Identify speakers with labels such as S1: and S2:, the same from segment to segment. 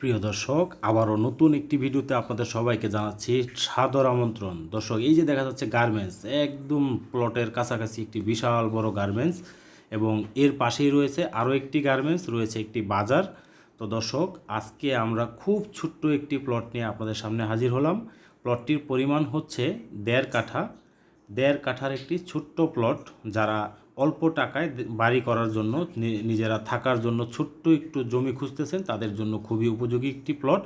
S1: প্রিয় দর্শক, আবারও নতুন একটি ভিডিওতে আপনাদের সবাইকে জানাচ্ছি সাদর আমন্ত্রণ। দর্শক, এই যে দেখা যাচ্ছে গার্মেন্টস, একদম প্লটের কাছাকাছি একটি বিশাল বড় গার্মেন্টস এবং এর পাশেই রয়েছে আরও একটি গার্মেন্টস, রয়েছে একটি বাজার। তো দর্শক, আজকে আমরা খুব ছোট্ট একটি প্লট নিয়ে আপনাদের সামনে হাজির হলাম। প্লটটির পরিমাণ হচ্ছে দেড় কাঠা। দেড় কাঠার একটি ছোট্ট প্লট যারা অল্প টাকায় বাড়ি করার জন্য নিজেরা থাকার জন্য ছোট্ট একটু জমি খুঁজতেছেন, তাদের জন্য খুবই উপযোগী একটি প্লট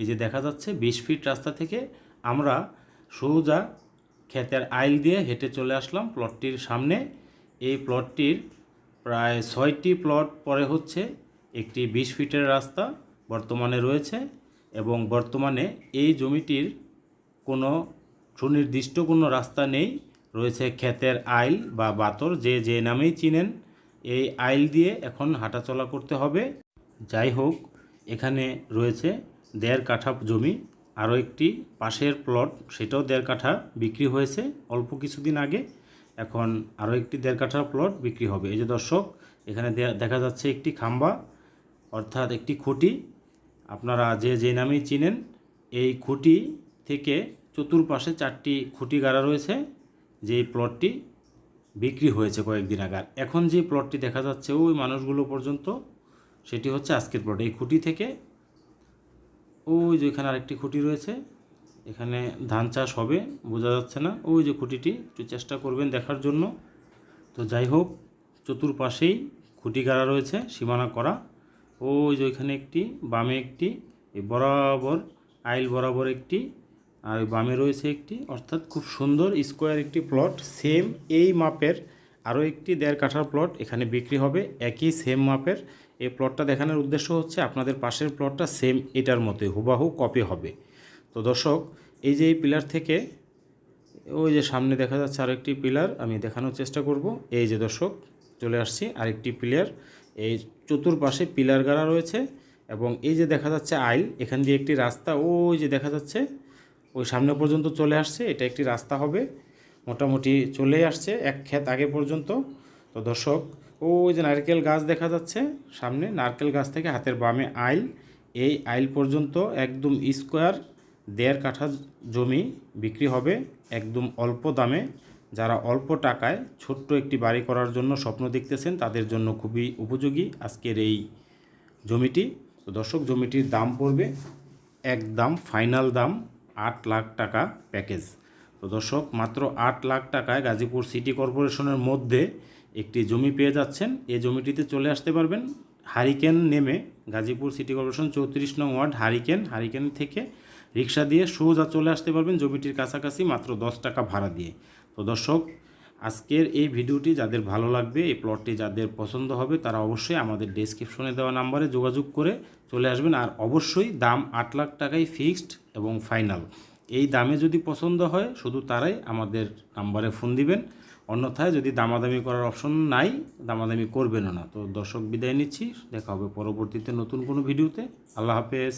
S1: এই যে দেখা যাচ্ছে, বিশ ফিট রাস্তা থেকে আমরা সোজা ক্ষেতের আইল দিয়ে হেঁটে চলে আসলাম প্লটটির সামনে। এই প্লটটির প্রায় ছয়টি প্লট পরে হচ্ছে একটি বিশ ফিটের রাস্তা বর্তমানে রয়েছে এবং বর্তমানে এই জমিটির কোনো সুনির্দিষ্ট কোনো রাস্তা নেই। রয়েছে ক্ষেতের আইল বা বাতর, যে যে নামেই চিনেন, এই আইল দিয়ে এখন হাঁটাচলা করতে হবে। যাই হোক, এখানে রয়েছে দেড় কাঠা জমি। আরও একটি পাশের প্লট, সেটাও দেড় কাঠা বিক্রি হয়েছে অল্প কিছুদিন আগে। এখন আরও একটি দেড় কাঠা প্লট বিক্রি হবে। এই যে দর্শক, এখানে দেখা যাচ্ছে একটি খাম্বা, অর্থাৎ একটি খুঁটি। আপনারা যে যে নামেই চিনেন, এই খুঁটি থেকে চতুর্পাশে চারটি খুঁটি গাড়া রয়েছে। যে প্লটটি বিক্রি হয়েছে কয়েকদিন আগে এখন যে প্লটটি দেখা যাচ্ছে ওই মানুষগুলো পর্যন্ত সেটি হচ্ছে আজকের প্লট। এই খুঁটি থেকে ওই যে এখানে আরেকটি খুঁটি রয়েছে, এখানে ধান চাষ হবে, বোঝা যাচ্ছে না। ওই যে খুঁটিটি, একটু চেষ্টা করবেন দেখার জন্য। তো যাই হোক, চতুর্পাশেই খুঁটি গাড়া রয়েছে, সীমানা করা। ওই যে ওইখানে একটি, বামে একটি বরাবর, আইল বরাবর একটি আর বামে রয়েছে একটি, অর্থাৎ খুব সুন্দর স্কোয়ার একটি প্লট সেম এই মাপের আরও একটি দেড় কাঠার প্লট এখানে বিক্রি হবে, একই সেম মাপের। এই প্লটটা দেখানোর উদ্দেশ্য হচ্ছে আপনাদের পাশের প্লটটা সেম এটার মতোই, হুবাহু কপি হবে। তো দর্শক, এই যে এই পিলার থেকে, ওই যে সামনে দেখা যাচ্ছে আরেকটি পিলার আমি দেখানোর চেষ্টা করব। এই যে দর্শক, চলে আসছি আরেকটি পিলার এই চতুর্পাশে পিলার গাড়া রয়েছে এবং এই যে দেখা যাচ্ছে আইল, এখান দিয়ে একটি রাস্তা, ওই যে দেখা যাচ্ছে ওই সামনে পর্যন্ত চলে আসছে, এটা একটি রাস্তা হবে। মোটামুটি চলেই আসছে, এক ক্ষেত আগে পর্যন্ত। তো দর্শক ওই যে নারকেল গাছ দেখা যাচ্ছে সামনে, নারকেল গাছ থেকে হাতের বামে আইল। এই আইল পর্যন্ত একদম স্কোয়ার, দেড় কাঠা জমি বিক্রি হবে একদম অল্প দামে। যারা অল্প টাকায় ছোট্ট একটি বাড়ি করার জন্য স্বপ্ন দেখতেছেন, তাদের জন্য খুবই উপযোগী আজকের এই জমিটি। তো দর্শক, জমিটির দাম পড়বে একদম ফাইনাল দাম। আট লাখ টাকা প্যাকেজ। তো দর্শক, মাত্র আট লাখ টাকায় গাজীপুর সিটি কর্পোরেশনের মধ্যে একটি জমি পেয়ে যাচ্ছেন। এই জমিটিতে চলে আসতে পারবেন হারিকেন নেমে গাজীপুর সিটি কর্পোরেশন চৌত্রিশ নং ওয়ার্ড হারিকেন। হারিকেন থেকে রিক্সা দিয়ে সোজা চলে আসতে পারবেন জমিটির কাছাকাছি মাত্র দশ টাকা ভাড়া দিয়ে। তো দর্শক আজকের এই ভিডিওটি যাদের ভালো লাগবে, এই প্লটটি যাদের পছন্দ হবে, তারা অবশ্যই আমাদের ডেসক্রিপশনে দেওয়া নাম্বারে যোগাযোগ করে চলে আসবেন। আর অবশ্যই দাম আট লাখ টাকাই ফিক্সড এবং ফাইনাল এই দামে যদি পছন্দ হয়, শুধু তারাই আমাদের নাম্বারে ফোন দিবেন। অন্যথায় যদি দামাদামি করার অপশন নাই, দামাদামি করবেনও না। তো দর্শক বিদায় নিচ্ছি। দেখা হবে পরবর্তীতে নতুন কোনো ভিডিওতে। আল্লাহ হাফেজ।